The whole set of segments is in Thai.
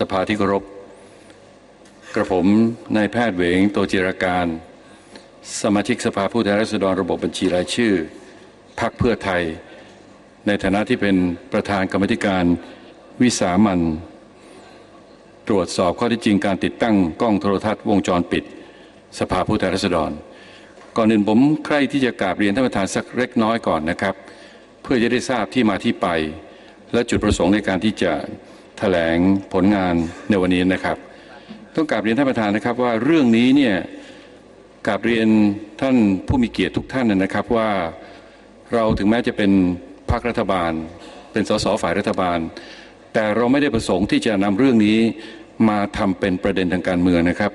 สภาที่เคารพกระผมนายแพทย์เหวงโตจิรการ สมาชิกสภาผู้แทนราษฎรระบบบัญชีรายชื่อพักเพื่อไทย ในฐานะที่เป็นประธานกรรมธิการวิสามันตรวจสอบข้อเท็จจริงการติดตั้งกล้องโทรทัศน์วงจรปิด สภาผู้แทนราษฎร ก่อนอื่นผมใคร่ที่จะกราบเรียนท่านประธานสักเล็กน้อยก่อนนะครับ เพื่อจะได้ทราบที่มาที่ไป และจุดประสงค์ในการที่จะ แถลงผลงานในวันนี้นะครับ ต้องกราบเรียนท่านประธานนะครับว่าเรื่องนี้เนี่ยกราบเรียนท่านผู้มีเกียรติทุกท่านนะครับว่าเราถึงแม้จะเป็นพรรครัฐบาล เป็นสสฝ่ายรัฐบาล แต่เราไม่ได้ประสงค์ที่จะนำเรื่องนี้มาทำเป็นประเด็นทางการเมืองนะครับ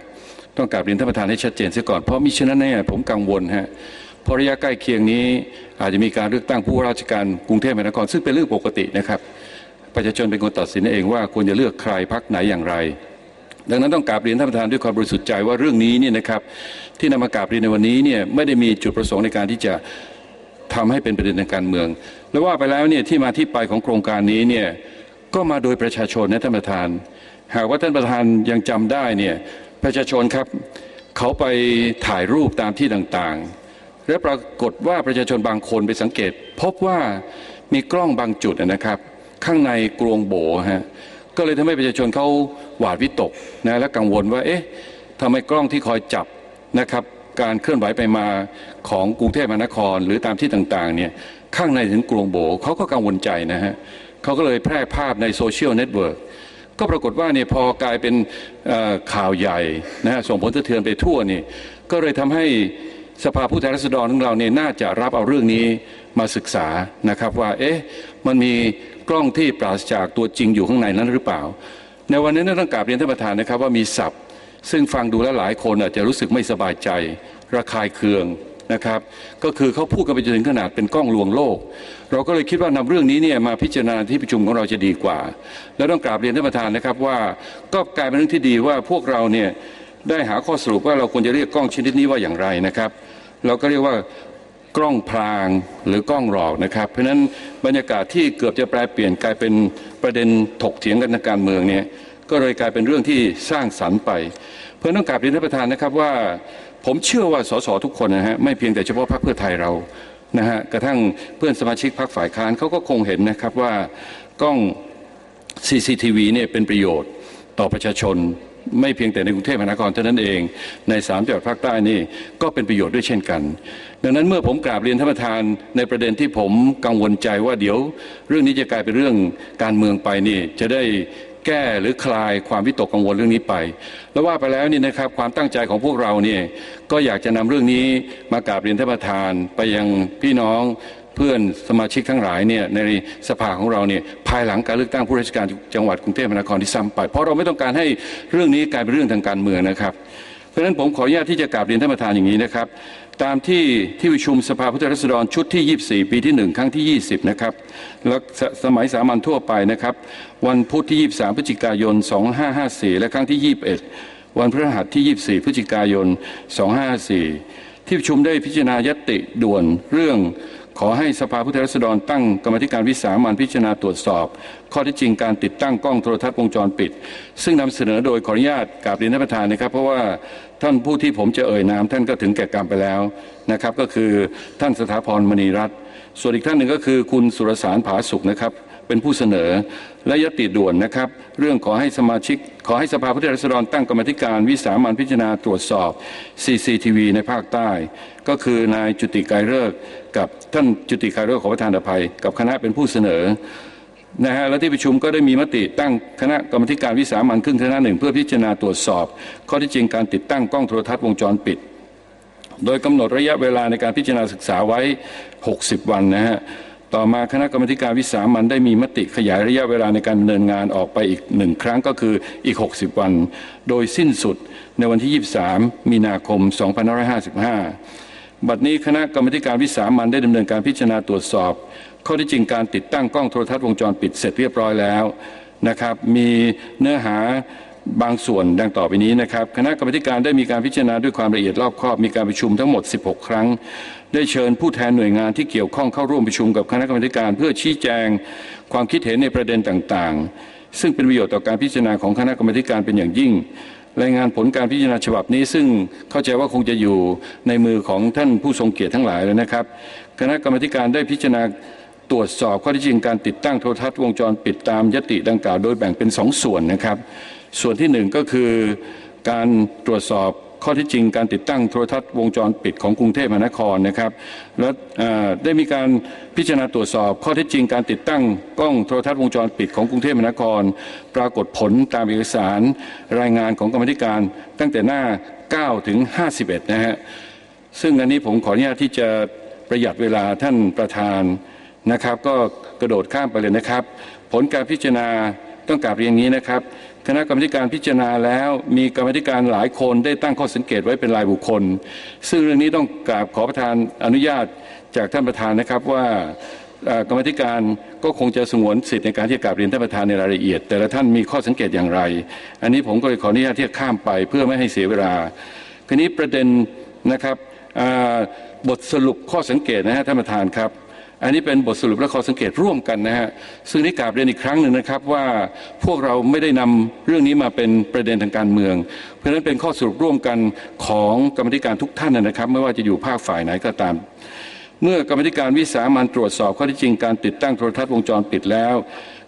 ต้องกราบเรียนท่านประธานให้ชัดเจนเสียก่อนเพราะมิฉะนั้นเนี่ยผมกังวลฮะพระระยะใกล้เคียงนี้อาจจะมีการเลือกตั้งผู้ว่าราชการกรุงเทพมหานครซึ่งเป็นเรื่องปกตินะครับ ประชาชนเป็นคนตัดสินเองว่าควรจะเลือกใครพักไหนอย่างไร ดังนั้นต้องกราบเรียนท่านประธานด้วยความบริสุทธิ์ใจว่าเรื่องนี้เนี่ยนะครับที่นำมากราบเรียนในวันนี้เนี่ยไม่ได้มีจุดประสงค์ในการที่จะทำให้เป็นประเด็นทางการเมือง แล้วว่าไปแล้วเนี่ยที่มาที่ไปของโครงการนี้เนี่ยก็มาโดยประชาชนนะท่านประธาน หากว่าท่านประธานยังจำได้เนี่ยประชาชนครับเขาไปถ่ายรูปตามที่ต่างๆ และปรากฏว่าประชาชนบางคนไปสังเกต พบว่ามีกล้องบางจุดนะครับ ข้างในกรวงโบฮะก็เลยทำให้ประชาชนเขาหวาดวิตกนะและกังวลว่าเอ๊ะทำไมกล้องที่คอยจับนะครับการเคลื่อนไหวไปมาของกรุงเทพมหานคร หรือตามที่ต่างๆเนี่ยข้างในถึงกรวงโบเขาก็กังวลใจนะฮะเขาก็เลยแพร่ภาพในโซเชียลเน็ตเวิร์กก็ปรากฏว่าเนี่ยพอกลายเป็นข่าวใหญ่นะฮะส่งผลสะเทือนไปทั่วนี่ก็เลยทำให้ สภาผู้แทนราษฎรของเราเนี่ยน่าจะรับเอาเรื่องนี้มาศึกษานะครับว่าเอ๊ะมันมีกล้องที่ปราศจากตัวจริงอยู่ข้างในนั้นหรือเปล่า ในวันนี้ต้องกราบเรียนท่านประธานนะครับว่ามีศัพท์ ซึ่งฟังดูแล้วหลายคนอาจจะรู้สึกไม่สบายใจ ระคายเคืองนะครับ ก็คือเขาพูดกันไปจนถึงขนาดเป็นกล้องลวงโลก เราก็เลยคิดว่านำเรื่องนี้เนี่ยมาพิจารณาที่ประชุมของเราจะดีกว่า แล้วต้องกราบเรียนท่านประธานนะครับว่าก็กลายเป็นเรื่องที่ดีว่าพวกเราเนี่ย ได้หาข้อสรุปว่าเราควรจะเรียกกล้องชนิดนี้ว่าอย่างไรนะครับ เราก็เรียกว่ากล้องพรางหรือกล้องหลอกนะครับ เพราะฉะนั้นบรรยากาศที่เกือบจะแปลเปลี่ยนกลายเป็นประเด็นถกเถียงกันในการเมืองเนี่ยก็เลยกลายเป็นเรื่องที่สร้างสรรค์ไป เพื่อต้องกราบเรียนท่านประธานนะครับว่า ผมเชื่อว่าสสทุกคนนะฮะไม่เพียงแต่เฉพาะพรรคเพื่อไทยเรานะฮะกระทั่งเพื่อนสมาชิกพรรคฝ่ายค้านเขาก็คงเห็นนะครับว่ากล้อง CCTV เนี่ยเป็นประโยชน์ต่อประชาชน ไม่เพียงแต่ในกรุงเทพมหานครเท่านั้นเองในสามจังหวัดภาคใต้นี่ก็เป็นประโยชน์ด้วยเช่นกัน ดังนั้นเมื่อผมกราบเรียนท่านประธานในประเด็นที่ผมกังวลใจว่าเดี๋ยว เรื่องนี้จะกลายเป็นเรื่องการเมืองไปนี่จะได้แก้หรือคลายความวิตกกังวลเรื่องนี้ไป แล้วว่าไปแล้วนี่นะครับความตั้งใจของพวกเราเนี่ยก็อยากจะนำเรื่องนี้มากราบเรียนท่านประธานไปยังพี่น้อง เพื่อนสมาชิกทั้งหลายเนี่ยในสภาของเราเนี่ยภายหลังการเลือกตั้งผู้ราชการจังหวัดกรุงเทพมหานครที่ซ้ำไป เพราะเราไม่ต้องการให้เรื่องนี้กลายเป็นเรื่องทางการเมืองนะครับ เพราะฉะนั้นผมขออนุญาตที่จะกราบเรียนท่านประธานอย่างนี้นะครับ ตามที่ที่ประชุมสภาผู้แทนราษฎรชุดที่ 24 ปีที่ 1 ครั้งที่ 20 นะครับแล้วสมัยสามัญทั่วไปนะครับ วันพุธที่ 23 พฤศจิกายน 2554 และครั้งที่ 21 วันพฤหัสที่ 24 พฤศจิกายน 2554 ที่ประชุมได้พิจารณายติด่วนเรื่อง ขอให้สภาผู้แทนราษฎรตั้งกรรมธิการวิสามันพิจารณาตรวจสอบ ข้อที่จริงการติดตั้งกล้องโทรทัศน์วงจรปิด ซึ่งนำเสนอโดยขออนุญาตกราบเรียนท่านประธานนะครับ เพราะว่าท่านผู้ที่ผมจะเอ่ยนามท่านก็ถึงแก่กรรมไปแล้วนะครับ ก็คือท่านสถาพรมณีรัตน์ส่วนอีกท่านหนึ่งก็คือคุณสุรสารผาสุขนะครับ เป็นผู้เสนอ และยติด่วนนะครับ เรื่องขอให้สมาชิก ขอให้สภาผู้แทนราษฎรตั้งกรรมธิการวิสามันพิจารณาตรวจสอบ CCTV ในภาคใต้ ก็คือนายจุติกายเลิกกับท่านจุติกายเลิกขอประธานอภัย กับคณะเป็นผู้เสนอนะฮะและที่ประชุมก็ได้มีมติตั้งคณะกรรมธิการวิสามันขึ้นคณะหนึ่งเพื่อพิจารณาตรวจสอบ ข้อที่จริงการติดตั้งกล้องโทรทัศน์วงจรปิด โดยกำหนดระยะเวลาในการพิจารณาศึกษาไว้ 60 วันนะฮะ ต่อมาคณะกรรมการวิสามันได้มีมติขยายระยะเวลาในการดำเนินงานออกไปอีกหนึ่งครั้งก็คืออีก 60 วัน โดยสิ้นสุดในวันที่ 23 มีนาคม 2555 บัดนี้คณะกรรมการวิสามันได้ดำเนินการพิจารณาตรวจสอบ ข้อที่จริงการติดตั้งกล้องโทรทัศน์วงจรปิดเสร็จเรียบร้อยแล้วนะครับมีเนื้อหา บางส่วนดังต่อไปนี้นะครับ คณะกรรมการได้มีการพิจารณาด้วยความละเอียดรอบคอบมีการประชุมทั้งหมด 16 ครั้ง ได้เชิญผู้แทนหน่วยงานที่เกี่ยวข้องเข้าร่วมประชุมกับคณะกรรมการ เพื่อชี้แจงความคิดเห็นในประเด็นต่างๆ ซึ่งเป็นประโยชน์ต่อการพิจารณาของคณะกรรมาธิการเป็นอย่างยิ่งรายงานผลการพิจารณาฉบับนี้ซึ่งเข้าใจว่าคงจะอยู่ในมือของท่านผู้ทรงเกียรติทั้งหลายแล้วนะครับ คณะกรรมาธิการได้พิจารณาตรวจสอบข้อท็จจริงการติดตั้งโทรทัศน์วงจรปิดตามยติดังกล่าวโดยแบ่งเป็นสองส่วนนะครับ ส่วนที่หนึ่งก็คือการตรวจสอบข้อที่จริงการติดตั้งโทรทัศน์วงจรปิดของกรุงเทพมหานครนะครับ และได้มีการพิจารณาตรวจสอบข้อเท็จจริงการติดตั้งกล้องโทรทัศน์วงจรปิดของกรุงเทพมหานคร ปรากฏผลตามเอกสารรายงานของกรรมธิการตั้งแต่หน้า 9 ถึง 51 นะฮะซึ่งอันนี้ผมขออนุญาตที่จะประหยัดเวลาท่านประธานนะครับ ก็กระโดดข้ามไปเลยนะครับ ผลการพิจารณาต้องกราบเรียนนี้นะครับ คณะกรรมการพิจารณาแล้วมีกรรมธิการหลายคนได้ตั้งข้อสังเกตไว้เป็นรายบุคคล ซึ่งเรื่องนี้ต้องกราบขอประธานอนุญาตจากท่านประธานนะครับว่ากรรมธิการก็คงจะสงวนสิทธิในการที่จะกราบเรียนท่านประธานในรายละเอียด แต่ละท่านมีข้อสังเกตอย่างไร อันนี้ผมก็เลยขออนุญาตที่จะข้ามไปเพื่อไม่ให้เสียเวลาทีนี้ประเด็นนะครับบทสรุปข้อสังเกตนะฮะท่านประธานครับ อันนี้เป็นบทสรุปและข้อสังเกตร่วมกันนะฮะซึ่งนี่กราบเรียนอีกครั้งหนึ่งนะครับว่าพวกเราไม่ได้นำเรื่องนี้มาเป็นประเด็นทางการเมือง เพราะฉะนั้นเป็นข้อสรุปร่วมกันของกรรมธิการทุกท่านนะครับ ไม่ว่าจะอยู่ภาคฝ่ายไหนก็ตาม เมื่อกรรมธิการวิสามันตรวจสอบข้อที่จริงการติดตั้งโทรทัศน์วงจรปิดแล้ว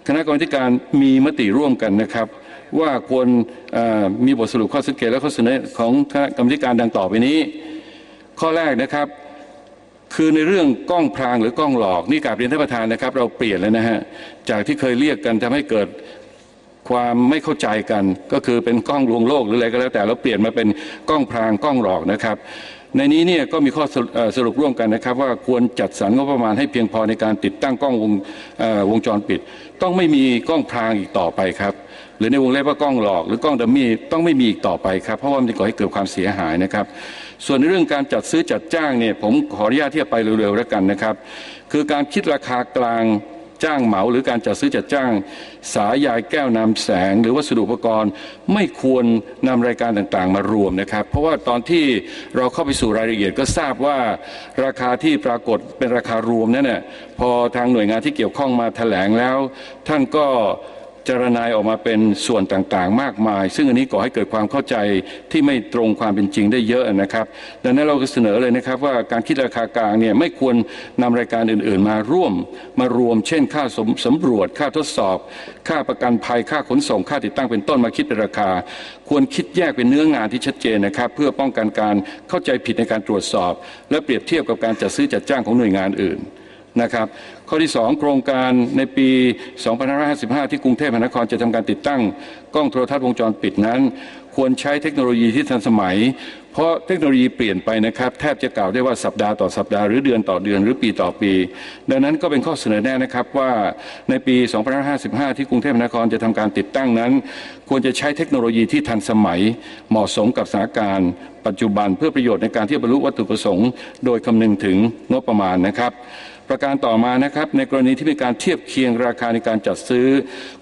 คณะกรรมการมีมติร่วมกันนะครับว่าควรมีบทสรุปข้อสังเกตและข้อเสนอของคณะกรรมการดังต่อไปนี้ ข้อแรกนะครับ คือในเรื่องกล้องพรางหรือกล้องหลอกนี่กาบเรียนท่านประธานนะครับ เราเปลี่ยนแล้วนะฮะจากที่เคยเรียกกันทำให้เกิดความไม่เข้าใจกัน ก็คือเป็นกล้องลวงโลกหรืออะไรก็แล้วแต่เราเปลี่ยนมาเป็นกล้องพรางกล้องหลอกนะครับ ในนี้เนี่ยก็มีข้อสรุปร่วมกันนะครับ ว่าควรจัดสรรงบประมาณให้เพียงพอในการติดตั้งกล้องวงวงจรปิด ต้องไม่มีกล้องพรางอีกต่อไปครับหรือในวงเล็บว่ากล้องหลอกหรือกล้องดัมมี่ต้องไม่มีอีกต่อไปครับเพราะว่ามันจะก่อให้เกิดความเสียหายนะครับ ส่วนในเรื่องการจัดซื้อจัดจ้างเนี่ยผมขออนุญาตที่จะไปเร็วๆแล้วกันนะครับ คือการคิดราคากลางจ้างเหมาหรือการจัดซื้อจัดจ้าง สายยายแก้วนำแสง หรือวัสดุอุปกรณ์ไม่ควรนำรายการต่างๆ มารวมนะครับ เพราะว่าตอนที่เราเข้าไปสู่รายละเอียดก็ทราบว่าราคาที่ปรากฏเป็นราคารวมนั่นแหละพอทางหน่วยงานที่เกี่ยวข้องมาแถลงแล้ว ท่านก็ จารณายออกมาเป็นส่วนต่างๆ มากมาย ซึ่งอันนี้ก่อให้เกิดความเข้าใจที่ไม่ตรงความเป็นจริงได้เยอะนะครับ ดังนั้นเราก็เสนอเลยนะครับว่าการคิดราคากลางเนี่ยไม่ควรนำรายการอื่นๆ มาร่วมมารวม เช่น ค่าสมสำรวจ ค่าทดสอบ ค่าประกันภัย ค่าขนส่ง ค่าติดตั้งเป็นต้นมาคิดเป็นราคา ควรคิดแยกเป็นเนื้องานที่ชัดเจนนะครับเพื่อป้องกันการเข้าใจผิดในการตรวจสอบ และเปรียบเทียบกับการจัดซื้อจัดจ้างของหน่วยงานอื่น นะครับ ข้อที่ 2 โครงการในปี 2555 ที่กรุงเทพมหานครจะทำการติดตั้ง กล้องโทรทัศน์วงจรปิดนั้น ควรใช้เทคโนโลยีที่ทันสมัย เพราะเทคโนโลยีเปลี่ยนไปนะครับ แทบจะกล่าวได้ว่าสัปดาห์ต่อสัปดาห์หรือเดือนต่อเดือนหรือปีต่อปี ดังนั้นก็เป็นข้อเสนอแน่นะครับว่าในปี 2555 ที่กรุงเทพมหานครจะทำการติดตั้งนั้น ควรจะใช้เทคโนโลยีที่ทันสมัย เหมาะสมกับสถานการณ์ปัจจุบันเพื่อประโยชน์ในการที่บรรลุวัตถุประสงค์ โดยคำนึงถึงงบประมาณนะครับ ประการต่อมานะครับในกรณีที่มีการเทียบเคียงราคาในการจัดซื้อ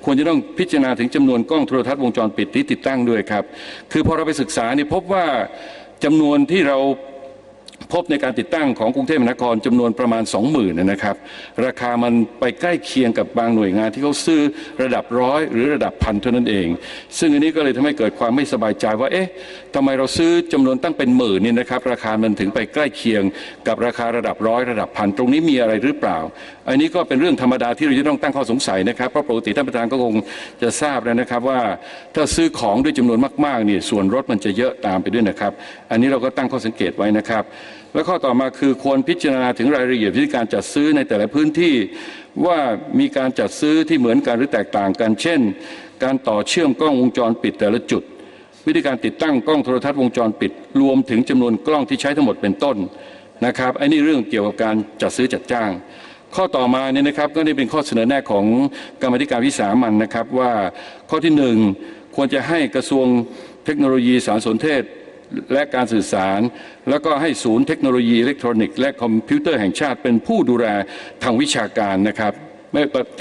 ควรจะต้องพิจารณาถึงจำนวนกล้องโทรทัศน์วงจรปิดที่ติดตั้งด้วยครับ คือพอเราไปศึกษานี่พบว่าจำนวนที่เรา พบในการติดตั้งของกรุงเทพมหานครจำนวนประมาณ 20,000นะครับ ราคามันไปใกล้เคียงกับบางหน่วยงานที่เขาซื้อระดับร้อยหรือระดับพันเท่านั้นเอง ซึ่งอันนี้ก็เลยทำให้เกิดความไม่สบายใจว่าเอ๊ะทำไมเราซื้อจำนวนตั้งเป็นหมื่นนี่นะครับ ราคามันถึงไปใกล้เคียงกับราคาระดับร้อยระดับพันตรงนี้มีอะไรหรือเปล่า อันนี้ก็เป็นเรื่องธรรมดาที่เราจะต้องตั้งข้อสงสัยนะครับเพราะปกติท่านประธานก็คงจะทราบแล้วนะครับว่าถ้าซื้อของด้วยจำนวนมากๆเนี่ยส่วนลดมันจะเยอะตามไปด้วยนะครับ อันนี้เราก็ตั้งข้อสังเกตไว้นะครับและข้อต่อมาคือควรพิจารณาถึงรายละเอียดวิธีการจัดซื้อในแต่ละพื้นที่ว่ามีการจัดซื้อที่เหมือนกันหรือแตกต่างกัน เช่น การต่อเชื่อมกล้องวงจรปิดแต่ละจุด วิธีการติดตั้งกล้องโทรทัศน์วงจรปิด รวมถึงจำนวนกล้องที่ใช้ทั้งหมดเป็นต้นนะครับไอ้นี่เรื่องเกี่ยวกับการจัดซื้อจัดจ้าง ข้อต่อมาเนี่ยนะครับก็นี่เป็นข้อเสนอแนะของกรรมธิการวิสามันนะครับว่าข้อที่หนึ่งควรจะให้กระทรวงเทคโนโลยีสารสนเทศ และการสื่อสาร แล้วก็ให้ศูนย์เทคโนโลยีอิเล็กทรอนิกส์และคอมพิวเตอร์แห่งชาติเป็นผู้ดูแลทางวิชาการนะครับ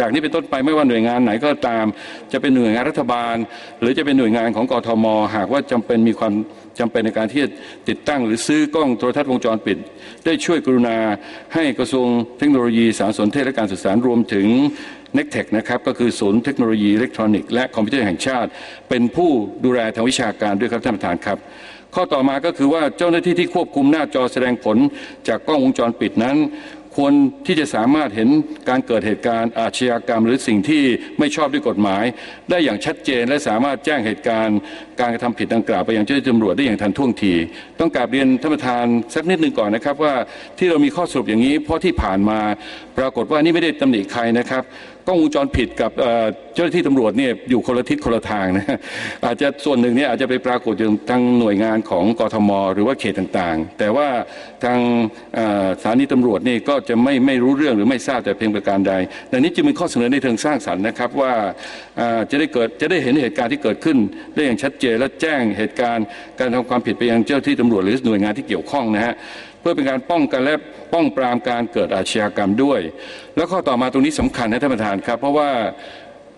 จากนี้เป็นต้นไปไม่ว่าหน่วยงานไหนก็ตาม จะเป็นหน่วยงานรัฐบาล หรือจะเป็นหน่วยงานของกทม หากว่าจำเป็นมีความจำเป็นในการที่จะติดตั้ง หรือซื้อกล้องโทรทัศน์วงจรปิด ได้ช่วยกรุณาให้กระทรวงเทคโนโลยีสารสนเทศและการสื่อสารรวมถึง n e c t e c นะครับก็คือศูนย์เทคโนโลยีอิเล็กทรอนิกส์และคอมพิวเตอร์แห่งชาติ เป็นผู้ดูแลทางวิชาการด้วยครับท่านประธานครับ ข้อต่อมาก็คือว่าเจ้าหน้าที่ที่ควบคุมหน้าจอแสดงผลจากกล้องวงจรปิดนั้นควรที่จะสามารถเห็นการเกิดเหตุการณ์อาชญากรรม หรือสิ่งที่ไม่ชอบด้วยกฎหมาย ได้อย่างชัดเจนและสามารถแจ้งเหตุการณ์ การกระทำผิดดังกล่าวไปยังเจ้าหน้าที่ตำรวจได้อย่างทันท่วงที ต้องกราบเรียนท่านประธานสักนิดหนึ่งก่อนนะครับว่าที่เรามีข้อสรุปอย่างนี้เพราะที่ผ่านมา ปรากฏว่านี่ไม่ได้ตำหนิใครนะครับ กล้องวงจรผิดกับเจ้าหน้าที่ตำรวจเนี่ยอยู่คนละทิศคนละทางนะอาจจะส่วนหนึ่งเนี่ยอาจจะไปปรากฏอยู่ทางหน่วยงานของกทม หรือว่าเขตต่างๆ แต่ว่าทางสถานีตำรวจนี่ก็จะไม่ไม่รู้เรื่องหรือไม่ทราบแต่เพียงประการใด ดังนี้จึงเป็นข้อเสนอในเชิงสร้างสรรค์นะครับว่าจะได้เกิดจะได้เห็นเหตุการณ์ที่เกิดขึ้น ได้อย่างชัดเจนและแจ้งเหตุการณ์การทำความผิดไปยังเจ้าหน้าที่ตำรวจหรือหน่วยงานที่เกี่ยวข้องนะฮะ พื่อเป็นการป้องกันและป้องปรามการเกิดอาชญากรรมด้วย แล้วข้อต่อมาตรงนี้สำคัญนะท่านประธานครับ เพราะว่า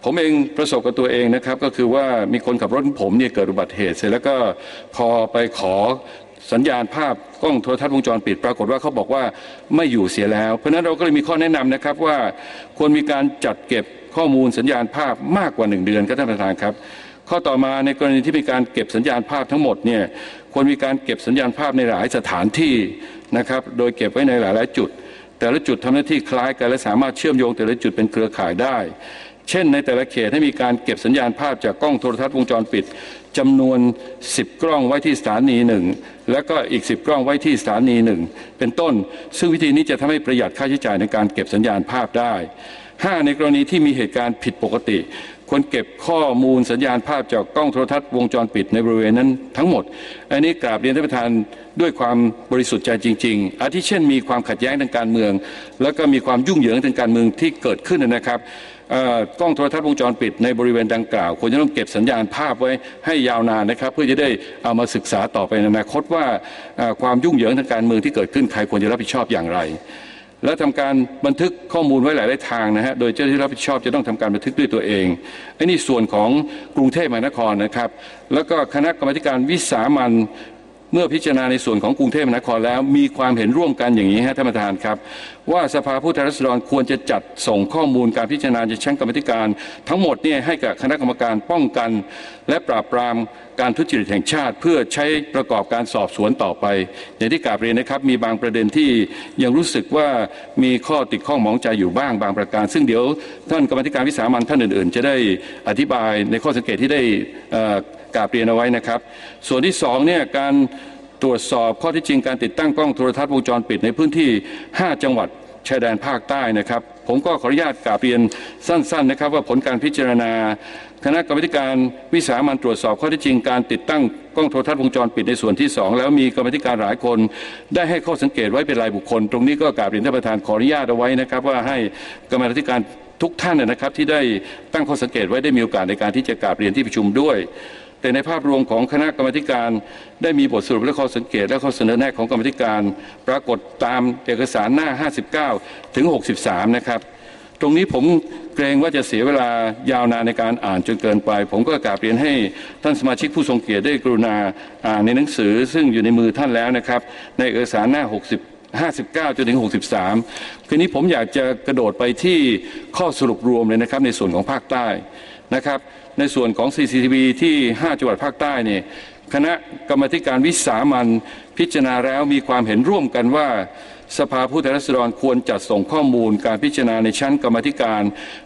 ผมเองประสบกับตัวเองนะครับก็คือว่ามีคนขับรถผมเนี่ยเกิดอุบัติเหตุเสร็จแล้วก็พอไปขอสัญญาณภาพกล้องโทรทัศน์วงจรปิด ปรากฏว่าเขาบอกว่าไม่อยู่เสียแล้ว เพราะฉะนั้นเราก็เลยมีข้อแนะนำนะครับว่าควรมีการจัดเก็บข้อมูลสัญญาณภาพมากกว่าหนึ่งเดือนครับท่านประธานครับ ข้อต่อมาในกรณีที่มีการเก็บสัญญาณภาพทั้งหมดเนี่ยควรมีการเก็บสัญญาณภาพในหลายสถานที่ นะครับ โดยเก็บไว้ในหลายๆ จุด แต่ละจุดทำหน้าที่คล้ายกันและสามารถเชื่อมโยงแต่ละจุดเป็นเครือข่ายได้ เช่น ในแต่ละเขตให้มีการเก็บสัญญาณภาพจากกล้องโทรทัศน์วงจรปิดจำนวน 10 กล้องไว้ที่สถานีหนึ่งแล้วก็อีก 10 กล้องไว้ที่สถานีหนึ่งเป็นต้น ซึ่งวิธีนี้จะทำให้ประหยัดค่าใช้จ่ายในการเก็บสัญญาณภาพได้ 5 ในกรณีที่มีเหตุการณ์ผิดปกติ ควรเก็บข้อมูลสัญญาณภาพจากกล้องโทรทัศน์วงจรปิดในบริเวณนั้นทั้งหมด อันนี้กราบเรียนท่านประธานด้วยความบริสุทธิ์ใจจริง ๆ อาทิเช่นมีความขัดแย้งทางการเมือง แล้วก็มีความยุ่งเหยิงทางการเมืองที่เกิดขึ้นนะครับกล้องโทรทัศน์วงจรปิดในบริเวณดังกล่าวควรจะต้องเก็บสัญญาณภาพไว้ให้ยาวนานนะครับ เพื่อจะได้เอามาศึกษาต่อไปในอนาคตว่าความยุ่งเหยิงทางการเมืองที่เกิดขึ้นใครควรจะรับผิดชอบอย่างไร และทำการบันทึกข้อมูลไว้หลายๆทางนะฮะ โดยเจ้าหน้าที่รับผิดชอบจะต้องทำการบันทึกด้วยตัวเองไอ้นี่ส่วนของกรุงเทพมหานครนะครับ แล้วก็คณะกรรมการวิสามัน เมื่อพิจารณาในส่วนของกรุงเทพมหานครแล้วมีความเห็นร่วมกันอย่างนี้ฮะท่านประธานครับ ว่าสภาผู้แทนราษฎรควรจะจัดส่งข้อมูลการพิจารณาจากชั้นกรรมธิการ ทั้งหมดเนี่ยให้กับคณะกรรมการป้องกัน และปราบปรามการทุจริตแห่งชาติ เพื่อใช้ประกอบการสอบสวนต่อไป อย่างที่กราบเรียนนะครับ มีบางประเด็นที่ยังรู้สึกว่ามีข้อติดข้องหมองใจอยู่บ้างบางประการ ซึ่งเดี๋ยวท่านกรรมธิการวิสามันท่านอื่น ๆ จะได้อธิบายในข้อสังเกตที่ได้อ่อ กราบเรียนเอาไว้นะครับ ส่วนที่สองเนี่ยการตรวจสอบข้อที่จริงการติดตั้งกล้องโทรทัศน์วงจรปิดในพื้นที่ 5 จังหวัดชายแดนภาคใต้นะครับ ผมก็ขออนุญาตกราบเรียนสั้นๆนะครับ ว่าผลการพิจารณา คณะกรรมการวิสามันตรวจสอบข้อที่จริงการติดตั้งกล้องโทรทัศน์วงจรปิดในส่วนที่ 2 แล้วมีกรรมการหลายคน ได้ให้ข้อสังเกตไว้เป็นรายบุคคล ตรงนี้ก็กราบเรียนท่านประธานขออนุญาตเอาไว้นะครับ ว่าให้กรรมการทุกท่านนะครับที่ได้ตั้งข้อสังเกตไว้ได้มีโอกาสในการที่จะกราบเรียนที่ประชุมด้วย แต่ในภาพรวมของคณะกรรมการได้มีบทสรุปและข้อสังเกต และข้อเสนอแนะของกรรมการปรากฏตามเอกสารหน้า 59 ถึง 63 นะครับ ตรงนี้ผมเกรงว่าจะเสียเวลายาวนานในการอ่านจนเกินไป ผมก็กราบเรียนให้ท่านสมาชิกผู้ทรงเกียรติได้กรุณาอ่านในหนังสือ ซึ่งอยู่ในมือท่านแล้วนะครับ ในเอกสารหน้า 60 59 จนถึง 63 คืนนี้ผมอยากจะกระโดดไปที่ข้อสรุปรวมเลยนะครับในส่วนของภาคใต้ นะครับ ในส่วนของ CCTV ที่ 5 จังหวัดภาคใต้เนี่ยคณะกรรมธิการวิสามันพิจารณาแล้วมีความเห็นร่วมกันว่า สภาผู้แทนราษฎรควรจัดส่งข้อมูลการพิจารณาในชั้นกรรมธิการ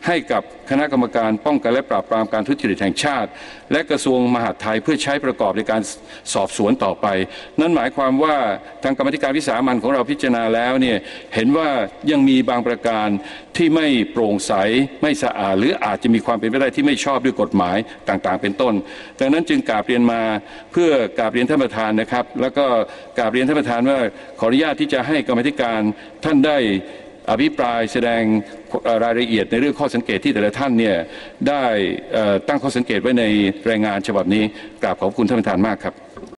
ให้กับคณะกรรมการป้องกันและปราบปรามการทุจริตแห่งชาติ และกระทรวงมหาดไทยเพื่อใช้ประกอบในการสอบสวนต่อไป นั่นหมายความว่าทางกรรมธิการวิสามันของเราพิจารณาแล้วเนี่ยเห็นว่ายังมีบางประการที่ไม่โปร่งใสไม่สะอาดหรืออาจจะมีความเป็นไปได้ที่ไม่ชอบด้วยกฎหมายต่างๆ เป็นต้น ดังนั้นจึงกราบเรียนมาเพื่อกราบเรียนท่านประธานนะครับ แล้วก็กราบเรียนท่านประธานว่าขออนุญาตที่จะให้กรรมาธิการท่านได้อภิปรายแสดงรายละเอียดในเรื่องข้อสังเกตที่แต่ละท่านเนี่ยได้ตั้งข้อสังเกตไว้ในรายงานฉบับนี้กราบขอบคุณท่านประธานมากครับ